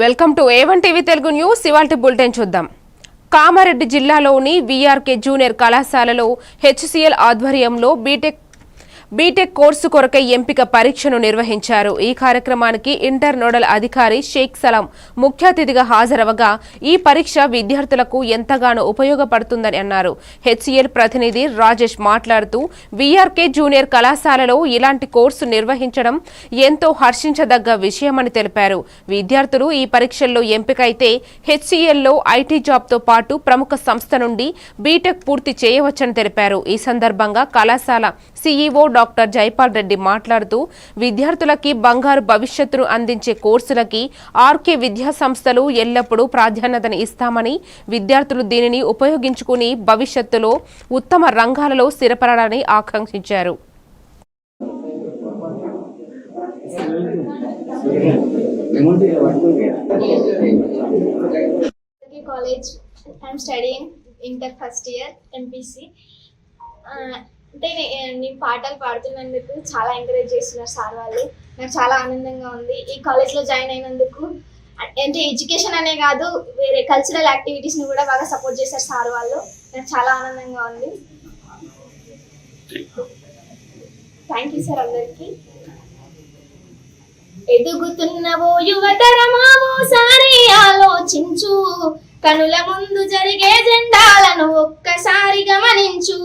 Welcome to A one TV Telugu news. ఇవాల్టి bulletin చూద్దాం. కామారెడ్డి జిల్లాలోని వీఆర్కే జూనియర్ కళాశాలలో హెచ్సిఎల్ ఆధ్వర్యంలో బీటెక్ బీటెక్ కోర్సు కొరకై ఎంపిక పరీక్షను నిర్వహించారు. ఈ కార్యక్రమానికి ఇంటర్ నోడల్ అధికారి షేక్ సలాం ముఖ్య అతిథిగా హాజరవగా ఈ పరీక్ష విద్యార్థులకు ఎంతగానో ఉపయోగపడుతుందని అన్నారు. హెచ్సిఎల్ ప్రతినిధి రాజేష్ మాట్లాడుతూ వీఆర్కే జూనియర్ కళాశాలలో ఇలాంటి కోర్సు నిర్వహించడం ఎంతో హర్షించదగ్గ విషయమని తెలిపారు. విద్యార్థులు ఈ పరీక్షల్లో ఎంపికైతే హెచ్సిఎల్లో ఐటీ జాబ్తో పాటు ప్రముఖ సంస్థ నుండి బీటెక్ పూర్తి చేయవచ్చని తెలిపారు. ఈ సందర్భంగా కళాశాల సీఈఓ డాక్టర్ జైపాల్ రెడ్డి మాట్లాడుతూ విద్యార్థులకి బంగారు భవిష్యత్తును అందించే కోర్సులకి ఆర్కే విద్యా సంస్థలు ఎల్లప్పుడూ ప్రాధాన్యతను ఇస్తామని విద్యార్థులు దీనిని ఉపయోగించుకుని భవిష్యత్తులో ఉత్తమ రంగాలలో స్థిరపడాలని ఆకాంక్షించారు. College I'm i'm inter first year MPC అంటే నేను పాటలు పాడుతున్నందుకు చాలా ఎంకరేజ్ చేస్తున్నారు సార్ వాళ్ళు. నాకు చాలా ఆనందంగా ఉంది. ఈ కాలేజ్లో జాయిన్ అయినందుకు. అంటే ఎడ్యుకేషన్ అనే కాదు వేరే కల్చరల్ యాక్టివిటీస్ని కూడా బాగా సపోర్ట్ చేశారు సార్ వాళ్ళు. నాకు చాలా ఆనందంగా ఉంది. థ్యాంక్ యూ సార్ అందరికీ. ఎదుగుతున్నవో యువతరమావో సారి ఆలోచించు. కనుల ముందు జరిగే జెండాలను ఒక్కసారి గమనించు.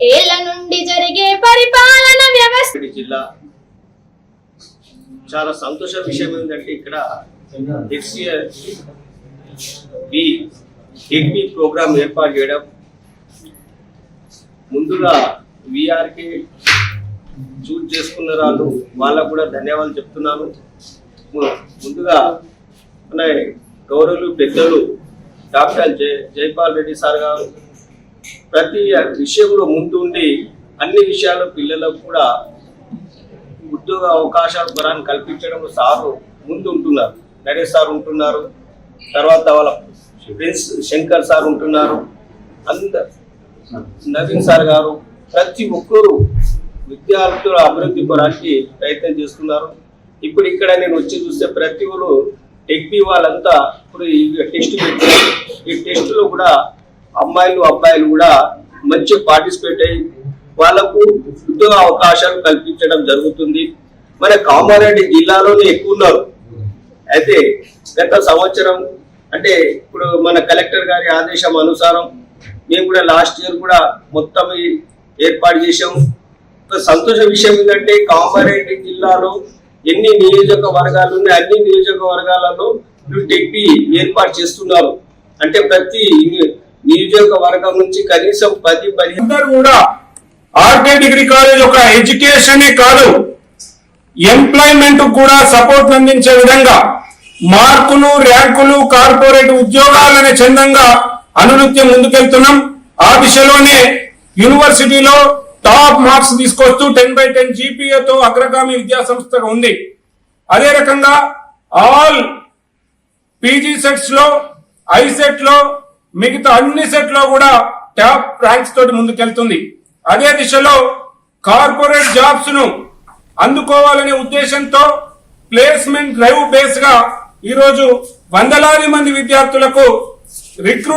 ఏళ్ళ నుండి జరిగే పరిపాలన వ్యవస్థ జిల్లా. చాలా సంతోష విషయం ఏంటంటే ఇక్కడ హెచ్సిఎల్ బి ఎగ్మి ప్రోగ్రామ్ ఏర్పాటు చేయడం. ముందుగా విఆర్కి చూజ్ చేసుకున్న వాళ్ళు వాళ్ళకు కూడా ధన్యవాదాలు చెప్తున్నాను. ముందుగా మన గౌరవులు పెద్దలు డాక్టర్ జై జైపాల్ రెడ్డి సార్ గారు ప్రతి విషయంలో ముందుండి అన్ని విషయాలు పిల్లలకు కూడా ఉద్యోగ అవకాశాలు పరాన్ని కల్పించడంలో సారు ముందు ఉంటున్నారు నరేష్ సార్ ఉంటున్నారు. తర్వాత వాళ్ళ ప్రిన్స్ శంకర్ సార్ ఉంటున్నారు. అంద నవీన్ సార్ గారు ప్రతి ఒక్కరు విద్యార్థుల అభివృద్ధి కొరానికి ప్రయత్నం చేస్తున్నారు. ఇప్పుడు ఇక్కడ నేను వచ్చి చూస్తే ప్రతి ఒక్కరు టెక్బీ వాళ్ళంతా ఇప్పుడు ఈ టెస్ట్ పెట్టారు. ఈ టెస్ట్లో కూడా అమ్మాయిలు అబ్బాయిలు కూడా మంచి పార్టిసిపేట్ అయ్యి వాళ్ళకు ఉద్యోగ అవకాశాలు కల్పించడం జరుగుతుంది. మన కామారెడ్డి జిల్లాలోనే ఎక్కువ ఉన్నారు. అయితే గత సంవత్సరం అంటే ఇప్పుడు మన కలెక్టర్ గారి ఆదేశం అనుసారం మేము కూడా లాస్ట్ ఇయర్ కూడా మొత్తం ఏర్పాటు చేసాము సంతోష విషయం ఏంటంటే కామారెడ్డి జిల్లాలో ఎన్ని నియోజకవర్గాలు ఉన్నాయి అన్ని నియోజకవర్గాలలో టెక్పి ఏర్పాటు చేస్తున్నారు. అంటే ప్రతి నియోజకవర్గం నుంచి కనీసం పది పదిహేను కూడా ఆర్కే డిగ్రీ కాలేజ్ ఒక ఎడ్యుకేషనే కాదు. ఎంప్లాయ్మెంట్ కూడా సపోర్ట్ అందించే విధంగా మార్కులు ర్యాంకులు కార్పొరేట్ ఉద్యోగాలనే చందంగా అనునిత్యం ముందుకెళ్తున్నాం. ఆ దిశలోనే యూనివర్సిటీలో టాప్ మార్క్స్ తీసుకొస్తూ టెన్ బై టెన్ జీపీఏతో అగ్రగామి విద్యా సంస్థగా ఉంది. అదే రకంగా ఆల్ పీజీ సెట్స్లో ఐసెట్లో మిగతా అన్ని సెట్లో కూడా టాప్ ర్యాంక్స్ తోటి ముందుకెళ్తుంది. అదే దిశలో కార్పొరేట్ జాబ్స్ను అందుకోవాలనే ఉద్దేశంతో ప్లేస్మెంట్ డ్రైవ్ బేస్గా ఈరోజు వందలాది మంది విద్యార్థులకు రిక్రూట్